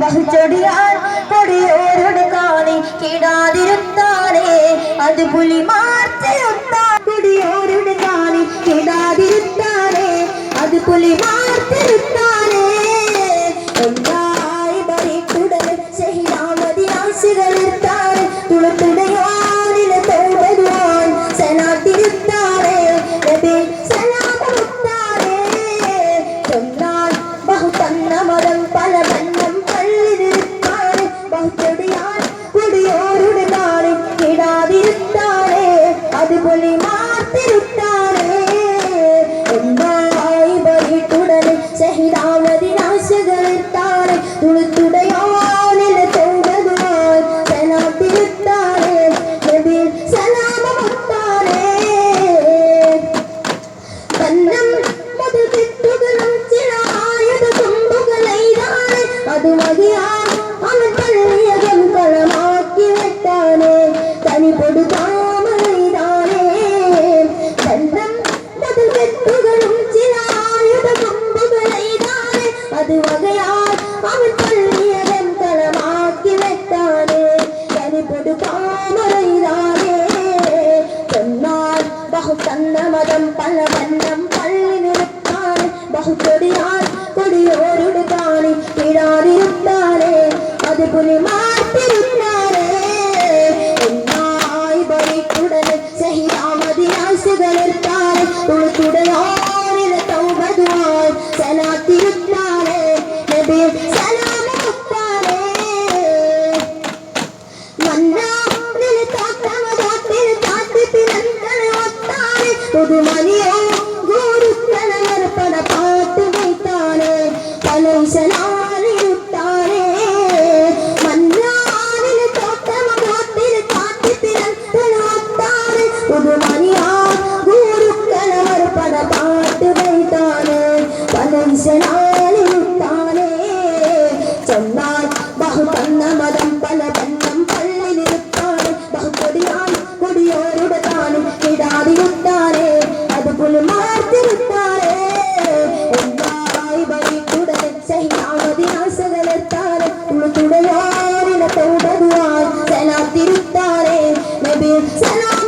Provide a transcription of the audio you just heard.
ബഹുചൊടിയാൻ കൊടിയോരുടെ കാണി കിടാതിരുത്താനേ. അത് പുലി മാർത്തിരുത്താൻ കൊടിയോരുടെ കാണി കിടാതിരുത്താനേ. അത് പുലി മാർത്തിരുത്താനേ അത് മതിയാ അവൻ പള്ളിയകം കളമാക്കി തനി പൊടുതാമലെയ്താനേ കന്നം മുതൽ കെട്ടുകളും ചില ആയുധ കൊമ്പുകളെയ്താണ് അത് വകയാൽ അവൻ തനി പൊടുതാമലെയ്താനേ ചെന്നാൽ ബഹുതന്ന മതം പല വണ്ണം പള്ളി നിൽക്കാൻ ബഹുചൊടിയാൽ പുതുമണിയോ ഗോരുത്തനയർപ്പണ പാട്ട് വയ്ത്താനെ പലൈശനാലിരുത്താനെ താത്തമതാത്തിൽ താത്തിപ്പിനന്തനെ ഒത്താനെ പുതുമണിയോ ഗോരുത്തനയർപ്പണ പാട്ട് വയ്ത്താനെ പലൈശനാലിരുത്താനെ ചെന്നാൽ ബഹുതന്ന മതം പല ബന്ധം പള്ളി നിൽക്കാണ് ബഹുകൊടിയാൻ കൊടിയോരുടെ താനും കിടാതിരുത്താൻ Baby,